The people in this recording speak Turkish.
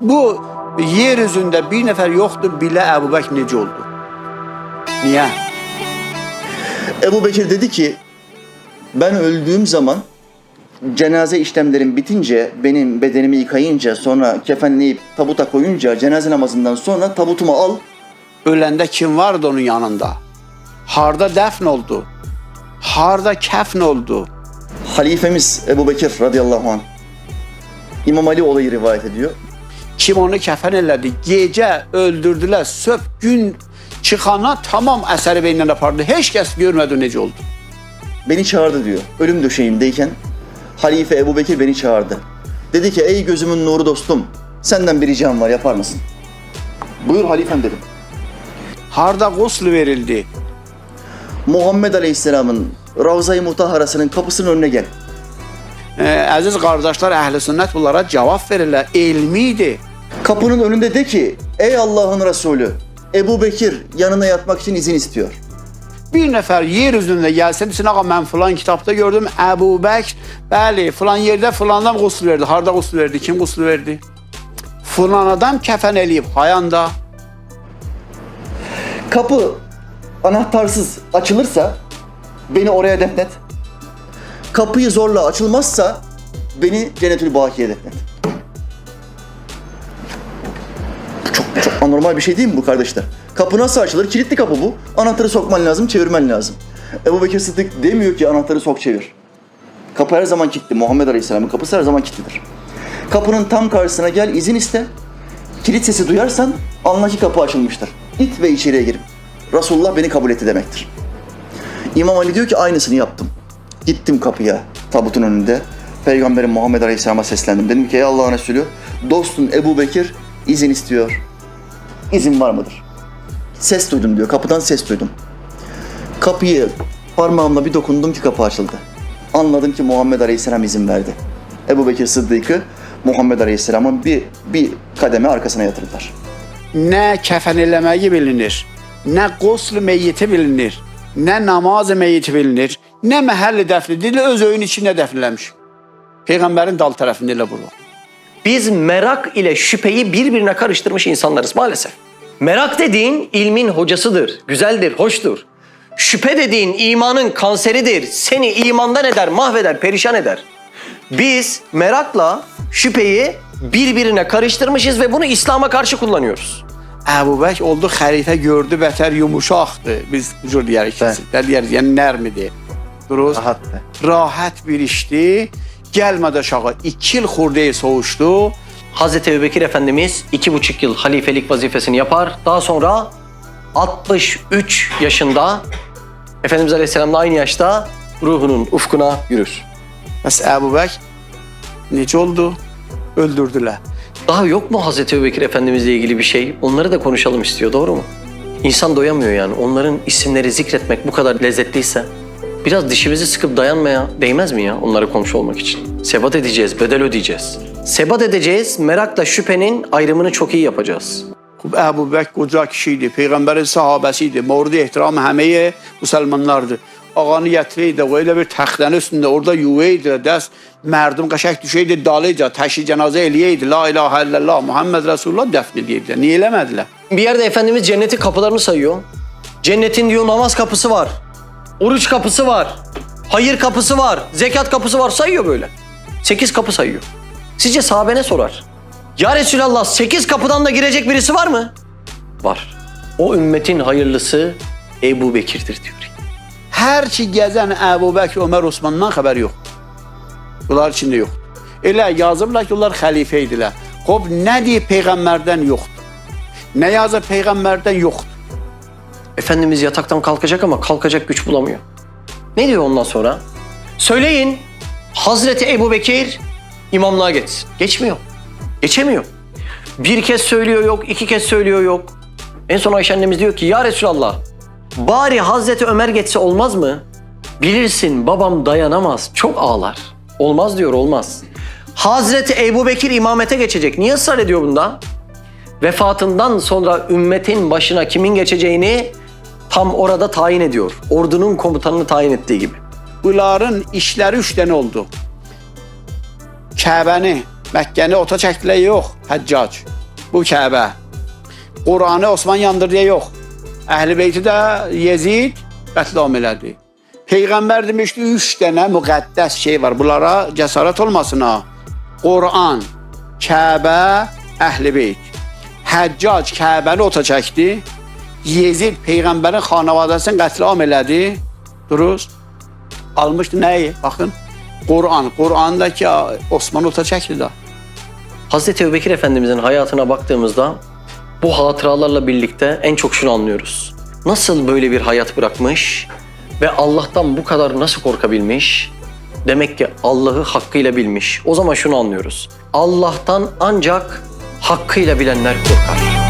Bu yeryüzünde bir nefer yoktur bile Ebu Bekir nece oldu. Niye? Ebu Bekir dedi ki ben öldüğüm zaman cenaze işlemlerim bitince benim bedenimi yıkayınca sonra kefenleyip tabuta koyunca cenaze namazından sonra tabutumu al Ölende kim vardı onun yanında? Harda defn oldu. Harda kefn oldu. halifemiz Ebu Bekir radıyallahu anh İmam Ali olayı rivayet ediyor. Kim onu kefen elədi? Gece öldürdüler. Söp gün çıkana tamam eseri beyinden apardı. Hiç kes görmedi nece oldu. Beni çağırdı diyor. Ölüm döşeğimdeyken Halife Ebu Bekir beni çağırdı. Dedi ki ey gözümün nuru dostum senden bir ricam var yapar mısın? Buyur halifem dedim. Harda gusül verildi. Muhammed Aleyhisselam'ın Ravza-i Mutaharası'nın kapısının önüne gel. Ee, aziz kardeşler ehli sünnet bunlara cevap verirler. Elmiydi. Kapının önünde de ki ey Allah'ın Resulü Ebu Bekir yanına yatmak için izin istiyor. Bir nefer yeryüzünde gelse desin ağa ben falan kitapta gördüm Ebu Bekir bəli falan yerde falandan gusül verdi. Harda gusül verdi? Kim gusül verdi? Falan adam kefen eləyib hayanda. Kapı anahtarsız açılırsa beni oraya defnet. Kapıyı zorla açılmazsa beni Cennetül Baki'ye defnet. Anormal bir şey değil mi bu kardeşler? Kapı nasıl açılır? Kilitli kapı bu. Anahtarı sokman lazım, çevirmen lazım. Ebu Bekir Sıddık demiyor ki anahtarı sok çevir. Kapı her zaman kilitli. Muhammed Aleyhisselam'ın kapısı her zaman kilitlidir. Kapının tam karşısına gel, izin iste. Kilit sesi duyarsan anla ki kapı açılmıştır. İt ve içeriye girip Resulullah beni kabul etti demektir. İmam Ali diyor ki aynısını yaptım. Gittim kapıya tabutun önünde. Peygamberim Muhammed Aleyhisselam'a seslendim. Dedim ki ey Allah'ın Resulü dostun Ebu Bekir izin istiyor. İzin var mıdır? Ses duydum diyor. Kapıdan ses duydum. Kapıyı parmağımla bir dokundum ki kapı açıldı. Anladım ki Muhammed Aleyhisselam izin verdi. Ebu Bekir Sıddık'ı Muhammed Aleyhisselam'ın bir, bir kademe arkasına yatırdılar. Ne kefen eləməyi bilinir, ne gusl meyyiti bilinir, ne namaz meyyiti bilinir, ne məhəlli dəfni. Dili öz öyün içində dəfnləmiş. Peyğəmbərin dal elə bunu. Biz merak ile şüpheyi birbirine karıştırmış insanlarız maalesef. Merak dediğin ilmin hocasıdır, güzeldir, hoştur. Şüphe dediğin imanın kanseridir. Seni imandan eder, mahveder, perişan eder. Biz merakla şüpheyi birbirine karıştırmışız ve bunu İslam'a karşı kullanıyoruz. Əbu Bək oldu xəlifə gördü bətər yumuşaqdır. Biz bu cür deyərik ki, də deyərik, yəni nərmidir. Duruz. Rahatdı. Rahat bir işdi. Gəlmədi aşağı. 2 il xurdeyi soğuşdu. Hazreti Ebubekir Efendimiz iki buçuk yıl halifelik vazifesini yapar. Daha sonra 63 yaşında Efendimiz Aleyhisselam'la aynı yaşta ruhunun ufkuna yürür. Bəs Əbu Bək necə oldu? Öldürdülər. Daha yok mu Hazreti Ebubekir Efendimizle ilgili bir şey? Onları da konuşalım istiyor doğru mu? İnsan doyamıyor yani. Onların isimleri zikretmek bu kadar lezzetliyse biraz dişimizi sıkıp dayanmaya değmez mi ya onları komşu olmak için? Sebat edeceğiz, bedel ödeyeceğiz. Sebat edeceğiz, merakla şüphenin ayrımını çok iyi yapacağız. Xub Əbu Bək qoca kişi idi, peyğəmbərin sahabəsi idi. Mövrid ehtiram həməyə müsəlmanlardı. Ağanı gətirəydi, o elə bir təxtənin üstündə orada yuvaydı, dəst mərdum qəşəng düşəydi dalıca, təşi cənazə eləyəydi. La ilahə illallah Muhammed Resulullah dəfn edəydilər. Niyə eləmədilər? Bir yerde Efendimiz cennetin kapılarını sayıyor. Cennetin diyor namaz kapısı var, oruç kapısı var, hayır kapısı var, zekat kapısı var sayıyor böyle. Sekiz kapı sayıyor. Sizce sahabe ne sorar? Ya Resulallah sekiz kapıdan da girecek birisi var mı? Var. O ümmetin hayırlısı Ebu Bekir'dir diyor. Hər ki gəzən Əbu Bəkr, Ömər, Osmandan xəbər yox. Bunlar içində yox. Elə yazıblar ki, onlar xəlifə idilər. Xob, nə deyir peyğəmbərdən yoxdur? Nə yazır peyğəmbərdən yoxdur? Efendimiz yataktan kalkacak ama kalkacak güç bulamıyor. Ne diyor ondan sonra? Söyleyin Hazreti Ebu Bekir imamlığa geçsin. Geçmiyor. Geçemiyor. Bir kez söylüyor yok, iki kez söylüyor yok. En son Ayşe annemiz diyor ki ya Resulallah bari Hazreti Ömer geçse olmaz mı? Bilirsin babam dayanamaz, çok ağlar. Olmaz diyor, olmaz. Hazreti Ebu Bekir imamete geçecek. Niye ısrar ediyor bunda? vefatından sonra ümmetin başına kimin geçeceğini tam orada tayin ediyor. Ordunun komutanını tayin ettiği gibi. Bunların işləri üç dənə oldu. Kəbəni Məkkəni ota çəkdilə yox, Həccac. Bu Kəbə. Qur'anı Osman yandırdıya yox. Əhl-i Beyti də Yezid qətlam elədi. Peyğəmbər demişdi, üç dənə müqəddəs şey var. Bunlara cəsarət olmasın ha. Qur'an, Kəbə, Əhl-i Beyt. Həccac Kəbəni ota çəkdi. Yezid Peyğəmbərin xanavadəsini qətlam elədi. Duruz. Almışdı nəyi? Baxın. Qur'an. Qur'andakı Osman ota çəkdi də. Hazreti Ebubekir Efendimizin hayatına baktığımızda bu hatıralarla birlikte en çok şunu anlıyoruz. Nasıl böyle bir hayat bırakmış ve Allah'tan bu kadar nasıl korkabilmiş? Demek ki Allah'ı hakkıyla bilmiş. O zaman şunu anlıyoruz. Allah'tan ancak hakkıyla bilenler korkar.